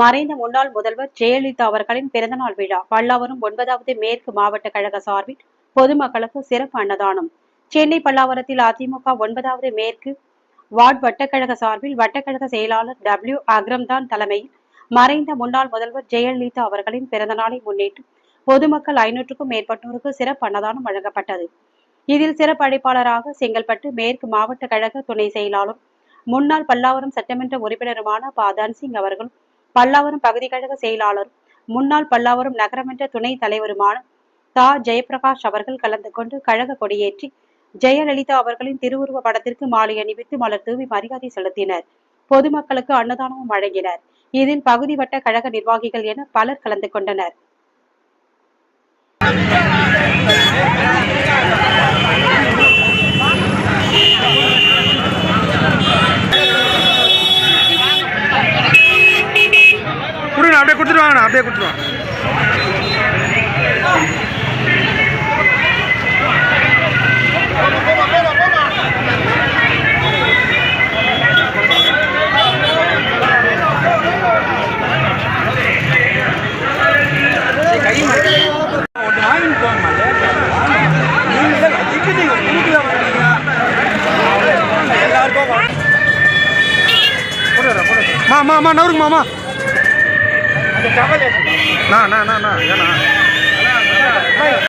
மறைந்த முன்னாள் முதல்வர் ஜெயலலிதா அவர்களின் பிறந்தநாள் விழா பல்லாவரம் ஒன்பதாவது மேற்கு மாவட்ட கழக சார்பில் பொதுமக்களுக்கு சிறப்பு அன்னதானம். சென்னை பல்லாவரத்தில் அதிமுக ஒன்பதாவது மேற்கு வார்டு வட்டக்கழக சார்பில் வட்டக்கழக செயலாளர் டபிள்யூ அக்ரம்தான் தலைமையில் மறைந்த முன்னாள் முதல்வர் ஜெயலலிதா அவர்களின் பிறந்தநாளை முன்னிட்டு பொதுமக்கள் ஐநூற்றுக்கும் மேற்பட்டோருக்கு சிறப்பு அன்னதானம் வழங்கப்பட்டது. இதில் சிறப்பு அழைப்பாளராக செங்கல்பட்டு மேற்கு மாவட்ட கழக துணை செயலாளர் முன்னாள் பல்லாவரம் சட்டமன்ற உறுப்பினருமான பாதான் சிங் அவர்களும் பல்லாவரம் பகுதி கழக செயலாளரும் முன்னாள் பல்லாவரம் நகரமன்ற துணை தலைவருமான தா. ஜெயபிரகாஷ் அவர்கள் கலந்து கொண்டு கழக கொடியேற்றி ஜெயலலிதா அவர்களின் திருவுருவ படத்திற்கு மாலை அணிவித்து மலர் தூவி மரியாதை செலுத்தினர். பொதுமக்களுக்கு அன்னதானமும் வழங்கினர். இதில் பகுதி வட்ட கழக நிர்வாகிகள் என பலர் கலந்து கொண்டனர். கொடுத்துருவாங்கண்ணா அப்படியே கொடுத்துருவாங்க. மாமா மாமா நவருங்க மாமா না না না না না